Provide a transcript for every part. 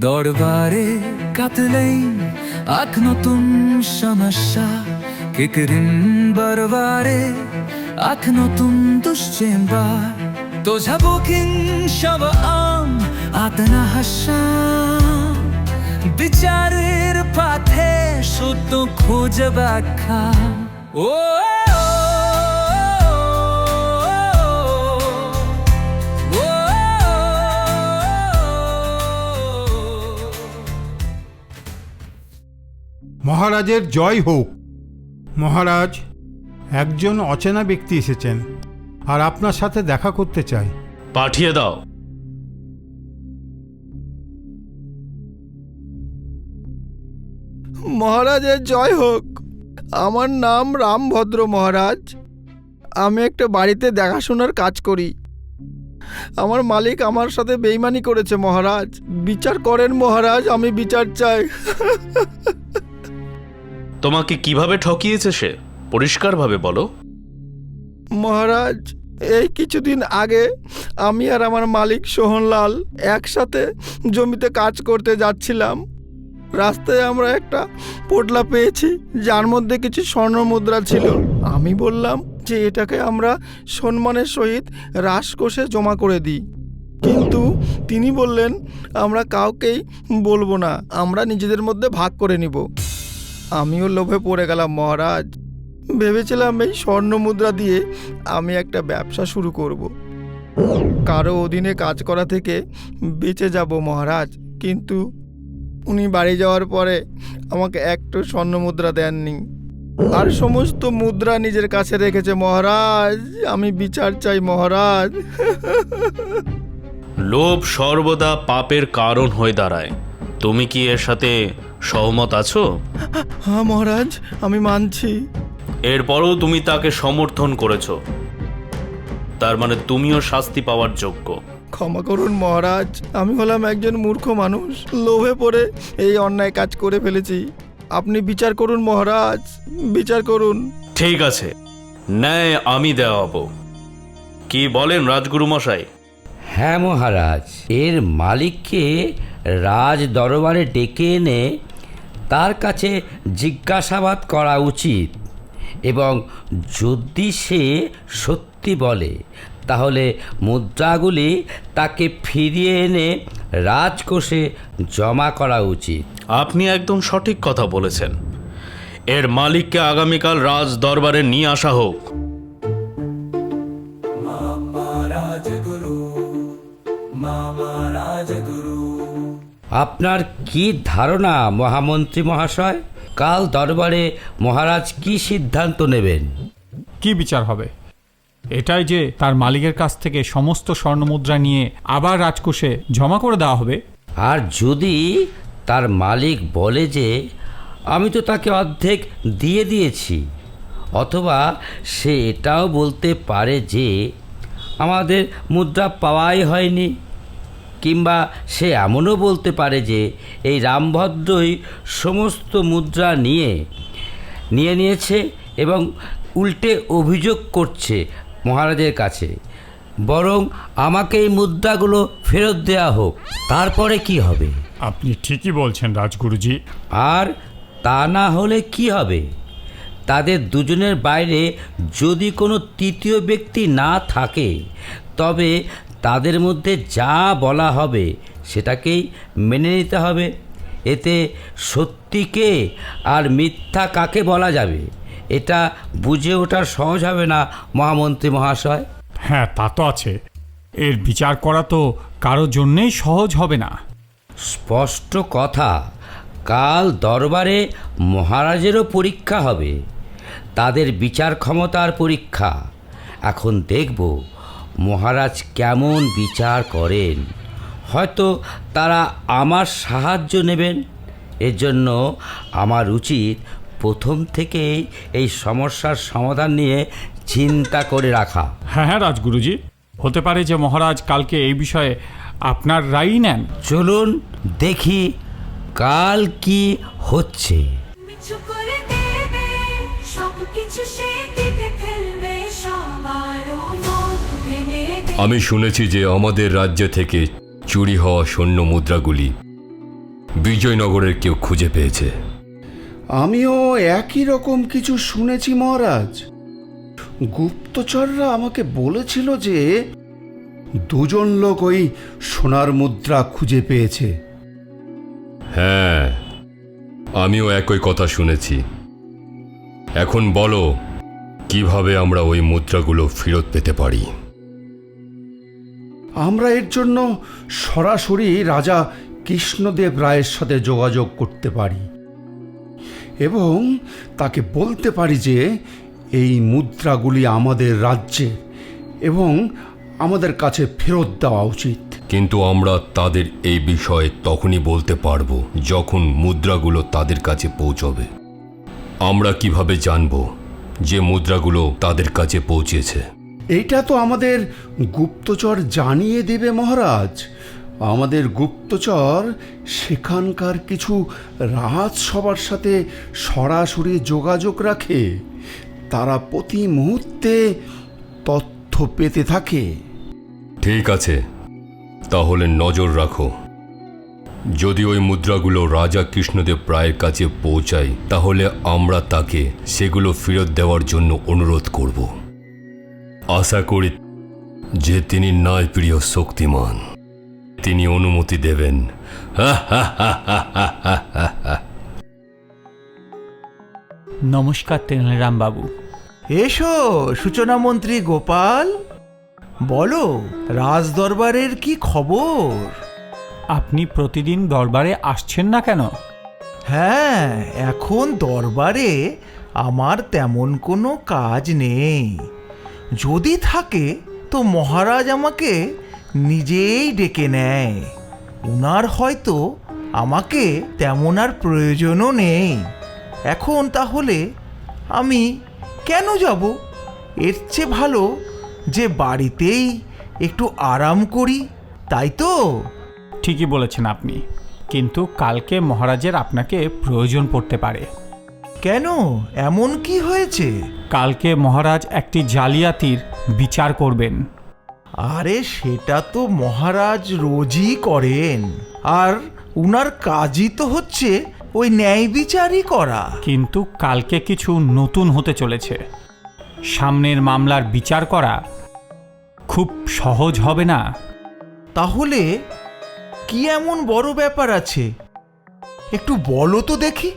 দরবারে কাতলেই এক নতুন সমস্যা কিকরিন বরবারে এক নতুন দুশ্চিন্তার তোঝা বুকিং সব আম আতনা হাসাম বিচারের পাথে সত্য খোঁজ ব্যাখ্যা ও মহারাজের জয় হোক মহারাজ একজন অচেনা ব্যক্তি এসেছেন আর আপনার সাথে দেখা করতে চাই পাঠিয়ে দাও মহারাজের জয় হোক। আমার নাম রামভদ্র মহারাজ। আমি একটা বাড়িতে দেখাশোনার কাজ করি। আমার মালিক আমার সাথে বেইমানি করেছে মহারাজ। বিচার করেন মহারাজ আমি বিচার চাই। তোমাকে কীভাবে ঠকিয়েছে সে? পরিষ্কারভাবে বলো। মহারাজ এই কিছুদিন আগে আমি আর আমার মালিক সোহনলাল একসাথে জমিতে কাজ করতে যাচ্ছিলাম। রাস্তায় আমরা একটা পোটলা পেয়েছি, যার মধ্যে কিছু স্বর্ণ মুদ্রা ছিল। আমি বললাম যে এটাকে আমরা সম্মানের সহিত রাসকোষে জমা করে দিই। কিন্তু তিনি বললেন, আমরা কাউকেই বলব না, আমরা নিজেদের মধ্যে ভাগ করে নিব। আমিও লোভে পড়ে গেলাম, মহারাজ। ভেবেছিলাম এই স্বর্ণ মুদ্রা দিয়ে আমি একটা ব্যবসা শুরু করব। কারও অধীনে কাজ করা থেকে বেঁচে যাব, মহারাজ। কিন্তু উনি বাড়ি যাওয়ার পরে আমাকে একটু স্বর্ণ মুদ্রা দেননি। আর সমস্ত মুদ্রা নিজের কাছে রেখেছে মহারাজ আমি বিচার চাই মহারাজ। লোভ সর্বদা পাপের কারণ হয়ে দাঁড়ায়। তুমি কি এর সাথে সহমত আছো? হ্যাঁ মহারাজ আমি মানছি। এরপরও তুমি তাকে সমর্থন করেছ। তার মানে তুমিও শাস্তি পাওয়ার যোগ্য। ক্ষমা করুন মহারাজ। আমি হলাম একজন মূর্খ মানুষ। লোভে পড়ে এই অন্যায় কাজ করে ফেলেছি। আপনি বিচার করুন মহারাজ। বিচার করুন। ঠিক আছে। ন্যায় আমি দেওয়াবো কি বলেন রাজগুরু মশাই? হ্যাঁ মহারাজ। এর মালিককে রাজ দরবারে ডেকে এনে তার কাছে জিজ্ঞাসাবাদ করা উচিত এবং যদি সে সত্যি বলে তাহলে মুদ্রাগুলি তাকে ফিরিয়ে এনে রাজকোষে জমা করা উচিত। আপনি একদম সঠিক কথা বলেছেন। এর মালিককে আগামীকাল রাজ দরবারে নিয়ে আসা হোক। আপনার কি ধারণা মহামন্ত্রী মহাশয়? কাল দরবারে মহারাজ কি সিদ্ধান্ত নেবেন? কি বিচার হবে? এটাই যে তার মালিকের কাছ থেকে সমস্ত স্বর্ণমুদ্রা নিয়ে আবার রাজকোষে জমা করে দেওয়া হবে। আর যদি তার মালিক বলে যে, আমি তো তাকে অর্ধেক দিয়ে দিয়েছি, অথবা সে এটাও বলতে পারে যে, আমাদের মুদ্রা পাওয়াই হয়নি, কিংবা সে এমনও বলতে পারে যে, এই রামভদ্রই সমস্ত মুদ্রা নিয়ে নিয়ে নিয়েছে এবং উল্টে অভিযোগ করছে মহারাজের কাছে বরং আমাকে এই মুদ্রাগুলো ফেরত দেওয়া হোক তারপরে কি হবে? আপনি ঠিকই বলছেন রাজগুরুজি। আর তা না হলে কি হবে? তাদের দুজনের বাইরে যদি কোনো তৃতীয় ব্যক্তি না থাকে তবে তাদের মধ্যে যা বলা হবে সেটাকেই মেনে নিতে হবে। এতে সত্যিকে আর মিথ্যা কাকে বলা যাবে? এটা বুঝে ওঠা সহজ হবে না মহামন্ত্রী মহাশয়। হ্যাঁ তা তো আছে। এর বিচার করা তো কারোর জন্যেই সহজ হবে না। স্পষ্ট কথা কাল দরবারে মহারাজেরও পরীক্ষা হবে। তাদের বিচার ক্ষমতার পরীক্ষা। এখন দেখব মহারাজ কেমন বিচার করেন। হয়তো তারা আমার সাহায্য নেবেন। এর জন্য আমার উচিত প্রথম থেকেই এই সমস্যার সমাধান নিয়ে চিন্তা করে রাখা। হ্যাঁ হ্যাঁ রাজগুরুজি। হতে পারে যে মহারাজ কালকে এই বিষয়ে আপনার রায়ই নেন। চলুন দেখি কাল কি হচ্ছে। আমি শুনেছি যে আমাদের রাজ্য থেকে চুরি হওয়া সৈন্য মুদ্রাগুলি বিজয়নগরের কেউ খুঁজে পেয়েছে। আমিও একই রকম কিছু শুনেছি মহারাজ। গুপ্তচররা আমাকে বলেছিল যে দুজন লোক ওই সোনার মুদ্রা খুঁজে পেয়েছে। হ্যাঁ আমিও একই কথা শুনেছি। এখন বলো কীভাবে আমরা ওই মুদ্রাগুলো ফেরত পেতে পারি? আমরা এর জন্য সরাসরি রাজা কৃষ্ণদেব রায়ের সাথে যোগাযোগ করতে পারি। এবং তাকে বলতে পারি যে এই মুদ্রাগুলি আমাদের রাজ্যে এবং আমাদের কাছে ফেরত দেওয়া উচিত। কিন্তু আমরা তাদের এই বিষয়ে তখনই বলতে পারব যখন মুদ্রাগুলো তাদের কাছে পৌঁছবে। আমরা কীভাবে জানব যে মুদ্রাগুলো তাদের কাছে পৌঁছেছে? এইটা তো আমাদের গুপ্তচর জানিয়ে দেবে মহারাজ। আমাদের গুপ্তচর, সেখানকার কিছু রাজসভার সাথে সরাসরি যোগাযোগ রাখে। তারা প্রতি মুহূর্তে তথ্য পেতে থাকে। ঠিক আছে, তাহলে নজর রাখো। যদি ওই মুদ্রাগুলো রাজা কৃষ্ণদেব রায়ের কাছে পৌঁছায়, তাহলে আমরা তাকে সেগুলো ফেরত দেওয়ার জন্য অনুরোধ করব। আশা করি যে তিনি ন্যায় প্রিয় শক্তিমান। তিনি অনুমতি দেবেন। নমস্কার তেনালিরাম বাবু। এসো সূচনা মন্ত্রী গোপাল। বলো রাজদরবারের কি খবর? আপনি প্রতিদিন দরবারে আসছেন না কেন? হ্যাঁ এখন দরবারে আমার তেমন কোনো কাজ নেই। যদি থাকে তো মহারাজ আমাকে নিজেই ডেকে নেয়। ওনার হয়তো আমাকে তেমন আর প্রয়োজনও নেই। এখন তাহলে আমি কেন যাব? এর চেয়ে ভালো যে বাড়িতেই একটু আরাম করি তাই তো? ঠিকই বলেছেন আপনি কিন্তু কালকে মহারাজের আপনাকে প্রয়োজন পড়তে পারে। কেন? এমন কি হয়েছে? কালকে মহারাজ একটি জালিয়াতির বিচার করবেন। আরে সেটা তো মহারাজ রোজই করেন। আর উনার কাজই তো হচ্ছে ওই ন্যায় বিচারই করা। কিন্তু কালকে কিছু নতুন হতে চলেছে। সামনের মামলার বিচার করা খুব সহজ হবে না? তাহলে কি এমন বড় ব্যাপার আছে? একটু বলো তো দেখি।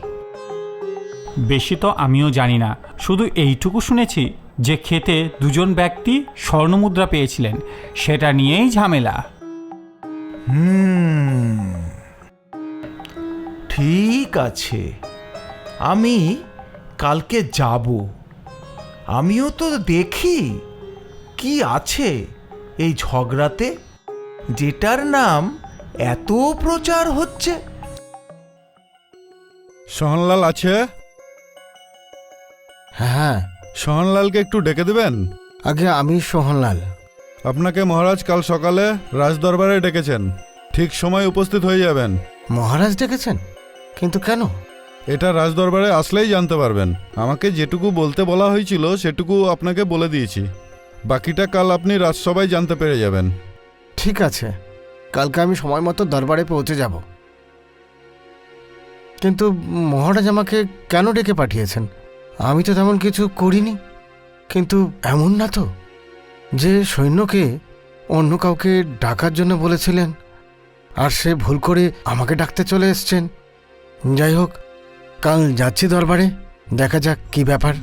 বেশি তো আমিও জানি না। শুধু এইটুকু শুনেছি। যে খেতে দুজন ব্যক্তি স্বর্ণমুদ্রা পেয়েছিলেন সেটা নিয়েই ঝামেলা। হুম ঠিক আছে। আমি কালকে যাব। আমিও তো দেখি কি আছে এই ঝগড়াতে। যেটার নাম এত প্রচার হচ্ছে। সোহনলাল আছে? হ্যাঁ। সোহনলালকে একটু ডেকে দেবেন? আগে আমি সোহনলাল। আপনাকে মহারাজ কাল সকালে রাজদরবারে ডেকেছেন। ঠিক সময় উপস্থিত হয়ে যাবেন। মহারাজ ডেকেছেন? কিন্তু কেন? এটা রাজদরবারে আসলেই জানতে পারবেন। আমাকে যেটুকু বলতে বলা হয়েছিল সেটুকু আপনাকে বলে দিয়েছি। বাকিটা কাল আপনি রাজসভায় জানতে পেরে যাবেন। ঠিক আছে। কালকে আমি সময় মতো দরবারে পৌঁছে যাব। কিন্তু মহারাজ আমাকে কেন ডেকে পাঠিয়েছেন? আমি তো তেমন কিছু করিনি, কিন্তু এমন না তো যে সৈন্যকে অন্য কাউকে ডাকার জন্য বলেছিলেন, আর সে ভুল করে আমাকে ডাকতে চলে এসছেন। যাই হোক, কাল যাচ্ছি দরবারে, দেখা যাক কি ব্যাপার।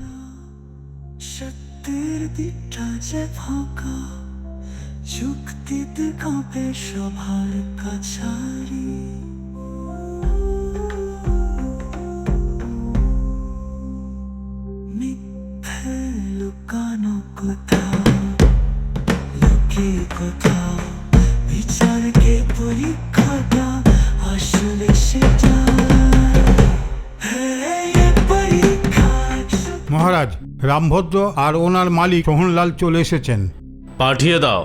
ফাঁকা, যুক্তিতে কাঁপে সবার কাছারি। লুকানো কোথাও লোকে কোথাও বিচারকে পরীক্ষাটা আসলে সেটা। হ্যাঁ পরীক্ষা মহারাজ রামভদ্র আর ওনার মালিক সোহনলাল চলে এসেছেন। পাঠিয়ে দাও।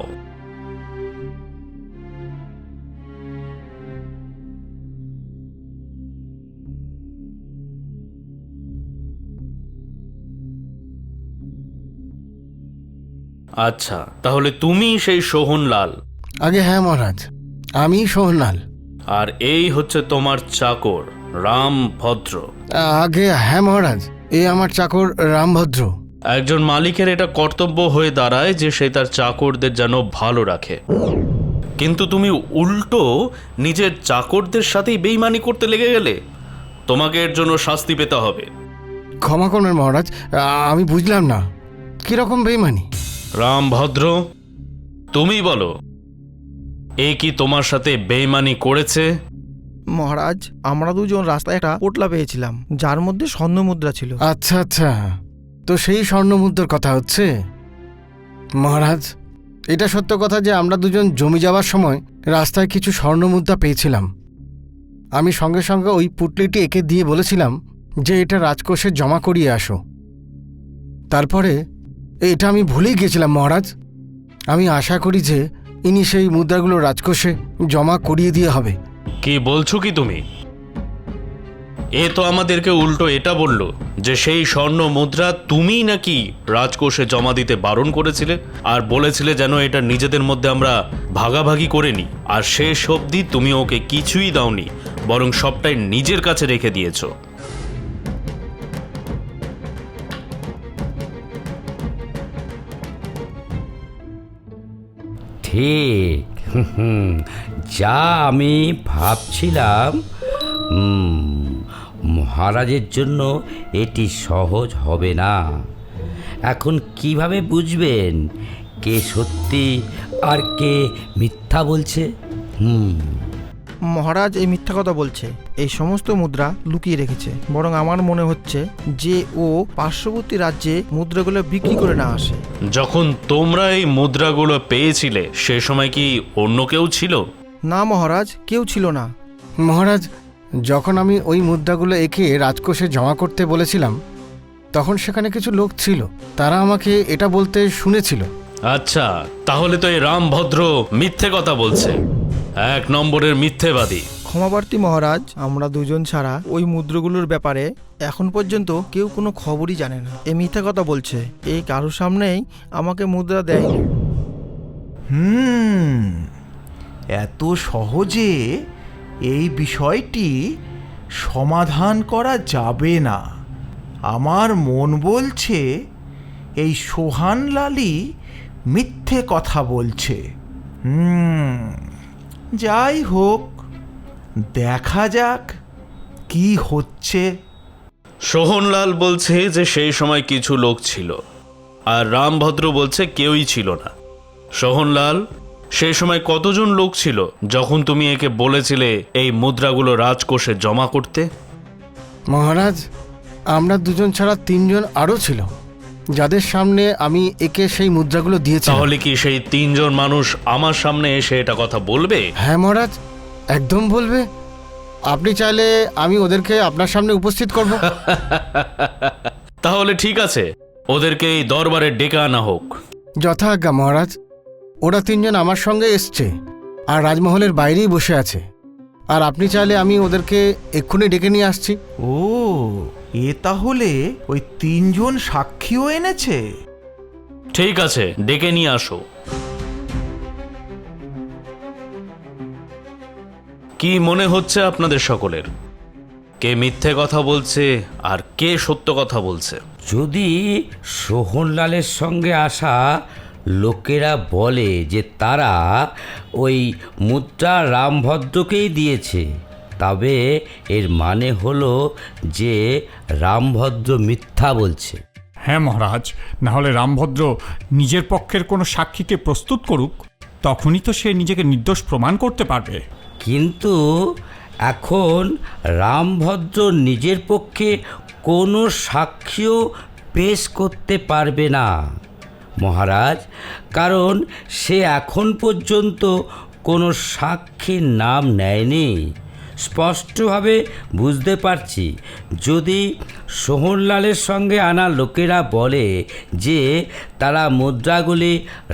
আচ্ছা তাহলে তুমি সেই সোহনলাল। আগে হ্যাঁ মহারাজ আমি সোহনাল আর এই হচ্ছে তোমার চাকর রাম ভদ্র আগে হ্যাঁ মহারাজ এ আমার চাকর রামভদ্র। একজন মালিকের এটা কর্তব্য হয়ে দাঁড়ায় যে সে তার চাকরদের যেন ভালো রাখে। কিন্তু তুমি উল্টো নিজের চাকরদের সাথেই বেইমানি করতে লেগে গেলে তোমাকে এর জন্য শাস্তি পেতে হবে। ক্ষমা করবেন মহারাজ আমি বুঝলাম না। কীরকম বেইমানি? রাম ভদ্র তুমি বলো এ কি তোমার সাথে বেইমানি করেছে? মহারাজ আমরা দুজন রাস্তায় একটা পোটলা পেয়েছিলাম যার মধ্যে স্বর্ণ মুদ্রা ছিল। আচ্ছা আচ্ছা। তো সেই স্বর্ণ মুদ্রার কথা হচ্ছে? মহারাজ এটা সত্য কথা যে আমরা দুজন জমি যাওয়ার সময় রাস্তায় কিছু স্বর্ণ মুদ্রা পেয়েছিলাম। আমি সঙ্গে সঙ্গে ওই পুটলিটি একে দিয়ে বলেছিলাম যে এটা রাজকোষে জমা করিয়ে আসো। তারপরে এটা আমি ভুলেই গেছিলাম, মহারাজ। আমি আশা করি যে ইনি সেই মুদ্রাগুলো রাজকোষে জমা করিয়ে দিয়ে হবে। কি বলছো কি তুমি? এ তো আমাদেরকে উল্টো এটা বলল যে সেই স্বর্ণ মুদ্রা তুমি নাকি রাজকোষে জমা দিতে বারণ করেছিলে আর বলেছিলে যেন এটা নিজেদের মধ্যে আমরা ভাগাভাগি করে নিই। আর শেষ অবধি তুমি ওকে কিছুই দাওনি, বরং সবটাই নিজের কাছে রেখে দিয়েছ। ঠিক। যা আমি ভাবছিলাম মহারাজের জন্য এটি সহজ হবে না। এখন কীভাবে বুঝবেন কে সত্যি আর কে মিথ্যা বলছে? হুম। মহারাজ এই মিথ্যা কথা বলছে। এই সমস্ত মুদ্রা লুকিয়ে রেখেছে। বরং আমার মনে হচ্ছে যে ও পার্শ্ববর্তী রাজ্যে মুদ্রাগুলো বিক্রি করে না আসে। যখন তোমরা এই মুদ্রাগুলো পেয়েছিলে সে সময় কি অন্য কেউ ছিল? না মহারাজ কেউ ছিল না। মহারাজ যখন আমি ওই মুদ্রাগুলো এঁকে রাজকোষে জমা করতে বলেছিলাম তখন সেখানে কিছু লোক ছিল। তারা আমাকে এটা বলতে শুনেছিল। আচ্ছা তাহলে তো এই রামভদ্র মিথ্যে কথা বলছে। এক নম্বরের মিথ্যেবাদী। ক্ষমাপ্রার্থী মহারাজ আমরা দুজন ছাড়া ওই মুদ্রাগুলোর ব্যাপারে এখন পর্যন্ত কেউ কোনো খবরই জানে না। এ মিথ্যা কথা বলছে। এই কারোর সামনেই আমাকে মুদ্রা দেয়নি। হুম এত সহজে এই বিষয়টি সমাধান করা যাবে না। আমার মন বলছে এই সোহানলালই মিথ্যে কথা বলছে। হুম। যাই হোক দেখা যাক কি হচ্ছে। সোহনলাল বলছে যে সেই সময় কিছু লোক ছিল আর রামভদ্র বলছে কেউই ছিল না। সোহনলাল সেই সময় কতজন লোক ছিল যখন তুমি একে বলেছিলে এই মুদ্রাগুলো রাজকোষে জমা করতে? মহারাজ আমরা দুজন ছাড়া তিনজন আরও ছিল যাদের সামনে আমি একে সেই মুদ্রাগুলো দিয়েছি তাহলে কি সেই তিনজন মানুষ আমার সামনে এসে এটা কথা বলবে? হ্যাঁ মহারাজ একদম বলবে। আপনি চাইলে আমি ওদেরকে আপনার সামনে উপস্থিত করব। তাহলে ঠিক আছে ওদেরকে এই দরবারে ডেকে আনা হোক। যথাজ্ঞা মহারাজ। ওরা তিনজন আমার সঙ্গে এসছে আর রাজমহলের বাইরেই বসে আছে। আর আপনি চাইলে আমি ওদেরকে এক্ষুনি ডেকে নিয়ে আসছি। ও এ তাহলে ওই তিনজন সাক্ষীও এনেছে? ঠিক আছে ডেকে নিয়ে আসো। কি মনে হচ্ছে আপনাদের সকলের? কে মিথ্যে কথা বলছে আর কে সত্য কথা বলছে? যদি সোহনলালের সঙ্গে আসা লোকেরা বলে যে তারা ওই মুদ্রা রামভদ্রকেই দিয়েছে তবে এর মানে হলো যে রামভদ্র মিথ্যা বলছে। হ্যাঁ মহারাজ না হলে রামভদ্র নিজের পক্ষের কোনো সাক্ষীকে প্রস্তুত করুক তখনই তো সে নিজেকে নির্দোষ প্রমাণ করতে পারবে। কিন্তু এখন রামভদ্র নিজের পক্ষে কোনো সাক্ষীও পেশ করতে পারবে না। মহারাজ কারণ সে এখন পর্যন্ত কোনো সাক্ষীর নাম নেয়নি। স্পষ্টভাবে বুঝতে পারছি। যদি সোহনলালের সঙ্গে আনা লোকেরা বলে যে তারা মুদ্রাগুলি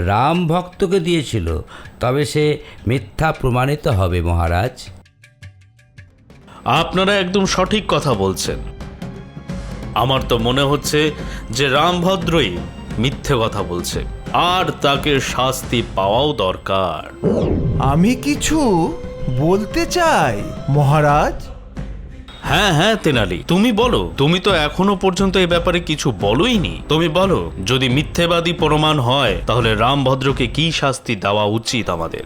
রাম ভক্তকে দিয়েছিল তবে সে মিথ্যা প্রমাণিত হবে মহারাজ। আপনারা একদম সঠিক কথা বলছেন। আমার তো মনে হচ্ছে যে রামভদ্রই মিথ্যে কথা বলছে আর তাকে শাস্তি পাওয়াও দরকার। আমি কিছু বলতে চাই মহারাজ? হ্যাঁ হ্যাঁ তেনালি। তুমি বলো। তুমি তো এখনও পর্যন্ত এ ব্যাপারে কিছু বলোইনি। তুমি বলো যদি মিথ্যেবাদী প্রমাণ হয় তাহলে রামভদ্রকে কি শাস্তি দেওয়া উচিত আমাদের?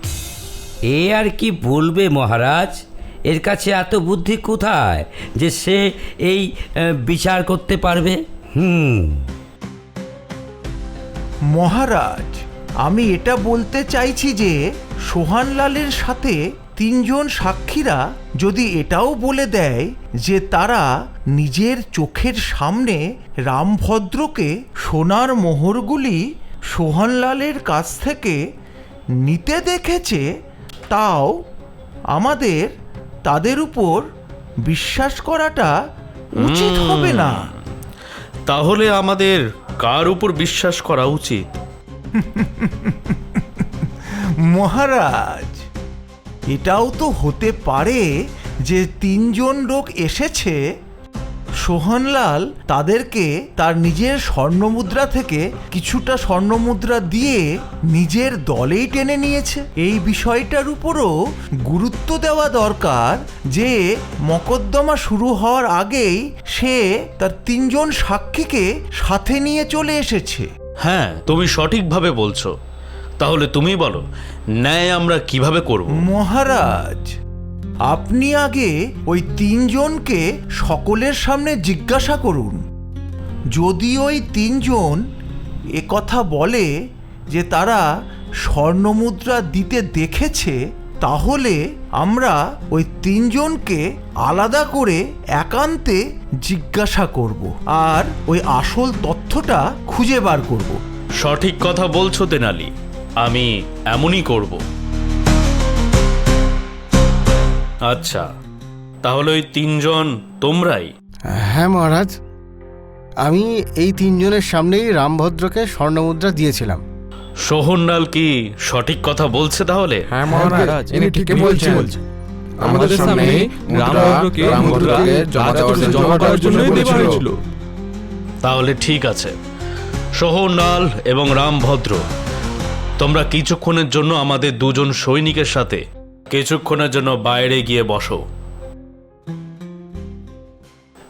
এ আর কি বলবে মহারাজ? এর কাছে এত বুদ্ধি কোথায় যে সে এই বিচার করতে পারবে? হুম। মহারাজ আমি এটা বলতে চাইছি যে সোহানলালের সাথে তিনজন সাক্ষীরা যদি এটাও বলে দেয় যে তারা নিজের চোখের সামনে রামভদ্রকে সোনার মোহরগুলি সোহানলালের কাছ থেকে নিতে দেখেছে তাও আমাদের তাদের উপর বিশ্বাস করাটা উচিত হবে না। তাহলে আমাদের কার উপর বিশ্বাস করা উচিত? মহারাজ এটাও তো হতে পারে যে তিনজন লোক এসেছে। সোহনলাল তাদেরকে তার নিজের স্বর্ণমুদ্রা থেকে কিছুটা স্বর্ণমুদ্রা দিয়ে নিজের দলেই টেনে নিয়েছে। এই বিষয়টার উপরও গুরুত্ব দেওয়া দরকার যে মকদ্দমা শুরু হওয়ার আগেই সে তার তিনজন সাক্ষীকে সাথে নিয়ে চলে এসেছে। হ্যাঁ তুমি সঠিকভাবে বলছো। তাহলে তুমি বলো ন্যায় আমরা কীভাবে করব? মহারাজ আপনি আগে ওই তিনজনকে সকলের সামনে জিজ্ঞাসা করুন। যদি ওই তিনজন এ কথা বলে যে তারা স্বর্ণমুদ্রা দিতে দেখেছে তাহলে আমরা ওই তিনজনকে আলাদা করে একান্তে জিজ্ঞাসা করব আর ওই আসল তথ্যটা খুঁজে বার করব। সঠিক কথা বলছো তেনালি। আমি এমনই করব। আচ্ছা তাহলে ওই তিনজন তোমরাই। হ্যাঁ মহারাজ। আমি এই তিনজনের সামনেই রামভদ্রকে স্বর্ণমুদ্রা দিয়েছিলাম। সোহনলাল কি সঠিক কথা বলছে তাহলে? হ্যাঁ মহারাজ ইনি ঠিকই বলছেন। আমাদের সামনে রামভদ্রকে রামভদ্রকে জমা জন্য দেওয়া হয়েছিল। তাহলে ঠিক আছে। সোহনলাল এবং রামভদ্র তোমরা কিছুক্ষণের জন্য আমাদের দুজন সৈনিকের সাথে কিছুক্ষণের জন্য বাইরে গিয়ে বসো।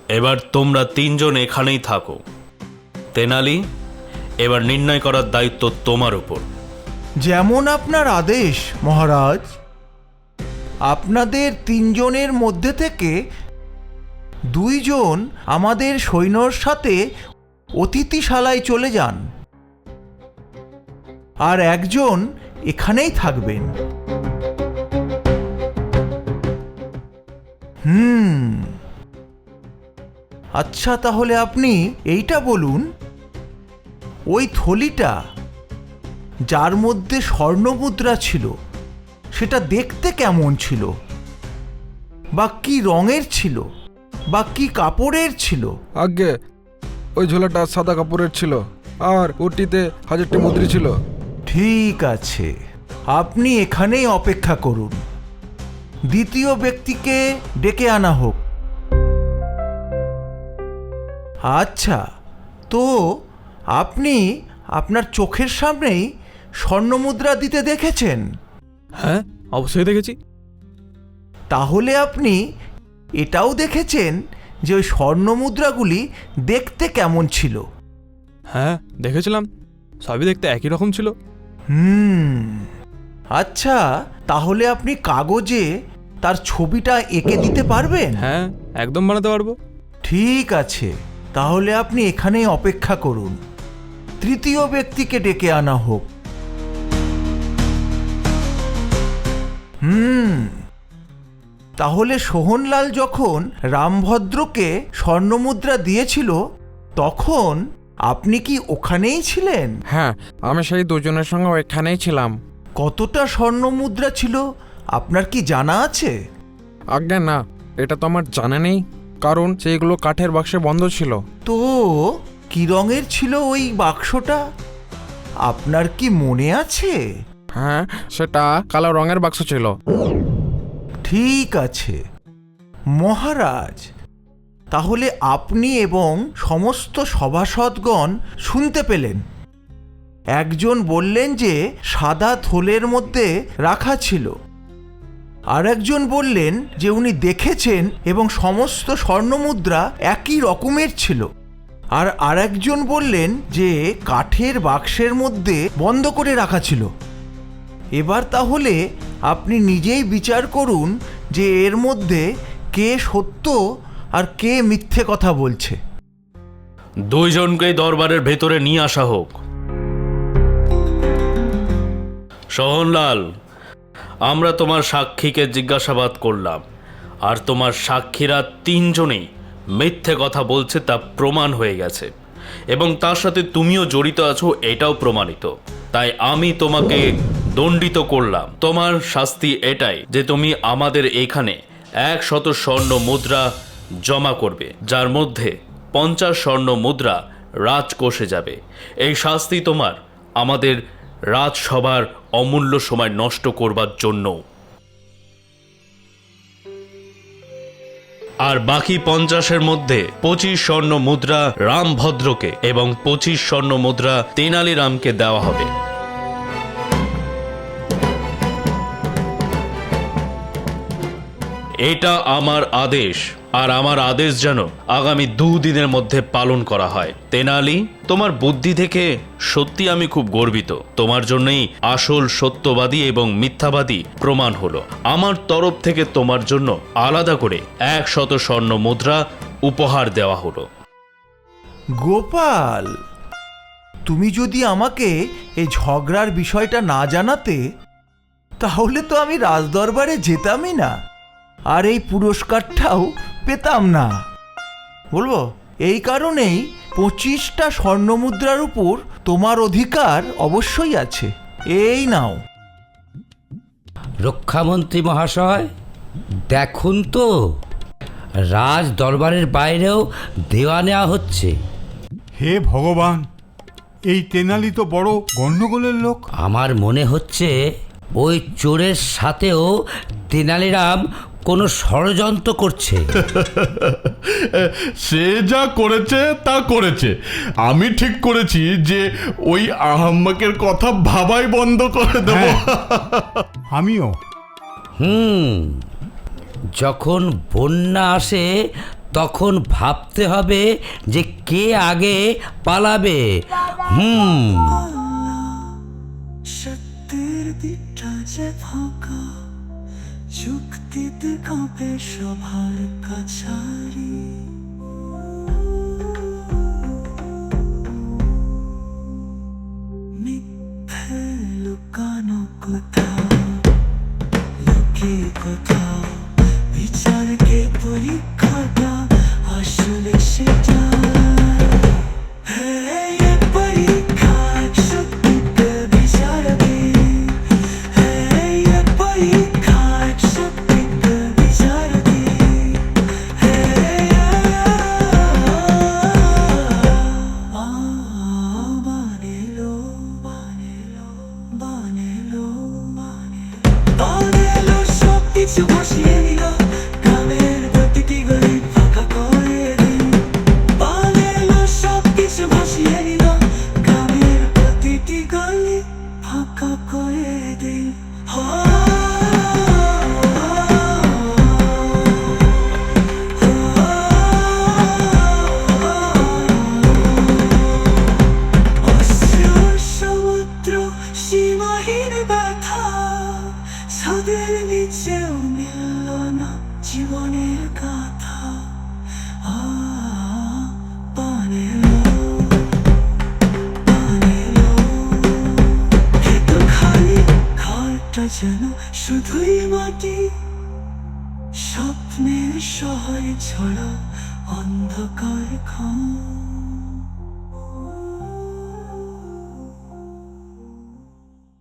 এবার তোমরা তিনজন এখানেই থাকো। তেনালি, এবার নির্ণয় করার দায়িত্ব তোমার উপর। যেমন আপনার আদেশ, মহারাজ। আপনাদের তিনজনের মধ্যে থেকে দুইজন আমাদের সৈন্যর সাথে অতিথিশালায় চলে যান। আর একজন এখানেই থাকবেন। হুম। আচ্ছা তাহলে আপনি এইটা বলুন। ওই থলিটা যার মধ্যে স্বর্ণমুদ্রা ছিল, সেটা দেখতে কেমন ছিল? বা কি রঙের ছিল? বা কি কাপড়ের ছিল? আগে ওই ঝোলাটা সাদা কাপড়ের ছিল, আর ওটিতে হাজারটি মুদ্রি ছিল। ঠিক আছে। আপনি এখানেই অপেক্ষা করুন। দ্বিতীয় ব্যক্তিকে ডেকে আনা হোক। আচ্ছা তো আপনি আপনার চোখের সামনেই স্বর্ণমুদ্রা দিতে দেখেছেন? হ্যাঁ অবশ্যই দেখেছি। তাহলে আপনি এটাও দেখেছেন যে ওই স্বর্ণমুদ্রাগুলি দেখতে কেমন ছিল? হ্যাঁ দেখেছিলাম। সবই দেখতে একই রকম ছিল। হুম। আচ্ছা তাহলে আপনি কাগজে তার ছবিটা এঁকে দিতে পারবেন? হ্যাঁ একদম বানাতে পারব। ঠিক আছে তাহলে আপনি এখানেই অপেক্ষা করুন। তৃতীয় ব্যক্তিকে ডেকে আনা হোক। হুম তাহলে সোহনলাল যখন রামভদ্রকে স্বর্ণমুদ্রা দিয়েছিল তখন আপনি কি ওখানেই ছিলেন? হ্যাঁ আমি সেই দুজনের সঙ্গে ওইখানেই ছিলাম। কতটা স্বর্ণ মুদ্রা ছিল? আপনার কি জানা আছে? আজ্ঞা না এটা তো আমার জানা নেই কারণ সেইগুলো কাঠের বাক্সে বন্ধ ছিল। তো কি রঙের ছিল ওই বাক্সটা? আপনার কি মনে আছে? হ্যাঁ সেটা কালো রঙের বাক্স ছিল। ঠিক আছে। মহারাজ তাহলে আপনি এবং সমস্ত সভাসদগণ শুনতে পেলেন। একজন বললেন যে সাদা থলের মধ্যে রাখা ছিল। আর একজন বললেন যে উনি দেখেছেন এবং সমস্ত স্বর্ণমুদ্রা একই রকমের ছিল। আর আরেকজন বললেন যে কাঠের বাক্সের মধ্যে বন্ধ করে রাখা ছিল। এবার তাহলে আপনি নিজেই বিচার করুন যে এর মধ্যে কে সত্য আর কে মিথ্যে কথা বলছে? দুইজনকেই দরবারের ভেতরে নিয়ে আসা হোক। সোহনলাল, আমরা তোমার সাক্ষীকে জিজ্ঞাসাবাদ করলাম, আর তোমার সাক্ষীরা তিনজনেই মিথ্যে কথা বলছে তা প্রমাণ হয়ে গেছে। এবং তার সাথে তুমিও জড়িত আছো, এটাও প্রমাণিত। তাই আমি তোমাকে দণ্ডিত করলাম। তোমার শাস্তি এটাই যে তুমি আমাদের এখানে এক শত স্বর্ণ মুদ্রা জমা করবে, যার মধ্যে পঞ্চাশ স্বর্ণ মুদ্রা রাজকোষে যাবে। এই শাস্তি তোমার, আমাদের রাজসভার অমূল্য সময় নষ্ট করবার জন্য আর বাকি পঞ্চাশের মধ্যে পঁচিশ স্বর্ণ মুদ্রা রামভদ্রকে এবং পঁচিশ স্বর্ণ মুদ্রা তেনালি রামকে দেওয়া হবে। এটা আমার আদেশ, আর আমার আদেশ যেন আগামী দুদিনের মধ্যে পালন করা হয়। তেনালি, তোমার বুদ্ধি থেকে সত্যি আমি খুব গর্বিত। তোমার জন্যই আসল সত্যবাদী এবং মিথ্যাবাদী প্রমাণ হলো। আমার তরফ থেকে তোমার জন্য আলাদা করে এক শত স্বর্ণ মুদ্রা উপহার দেওয়া হলো। গোপাল, তুমি যদি আমাকে এই ঝগড়ার বিষয়টা না জানাতে, তাহলে তো আমি রাজদরবারে যেতামই না। আর এই পুরস্কারটাও পেতাম না। বলব এই কারণেই পঁচিশটা স্বর্ণমুদ্রার উপর তোমার অধিকার অবশ্যই আছে। এই নাও। রক্ষামন্ত্রী মহাশয় দেখুন তো রাজ দরবারের বাইরেও দেওয়া নেওয়া হচ্ছে। হে ভগবান এই তেনালি তো বড় গণ্ডগোলের লোক। আমার মনে হচ্ছে ওই চোরের সাথেও তেনালিরাম কোনো ষড়যন্ত্র করছে? সে যা করেছে তা করেছে। আমি ঠিক করেছি যে ওই আহাম্মকের কথা ভাবাই বন্ধ করে দেব। আমিও। হুম যখন বন্যা আসে তখন ভাবতে হবে যে কে আগে পালাবে। হুম। সত্যের দিকটা যে ফাঁকা যুক্তিতে কাঁপে সভার কাছারি? মিথ্যে লুকানো কথা লোকে কোথাও?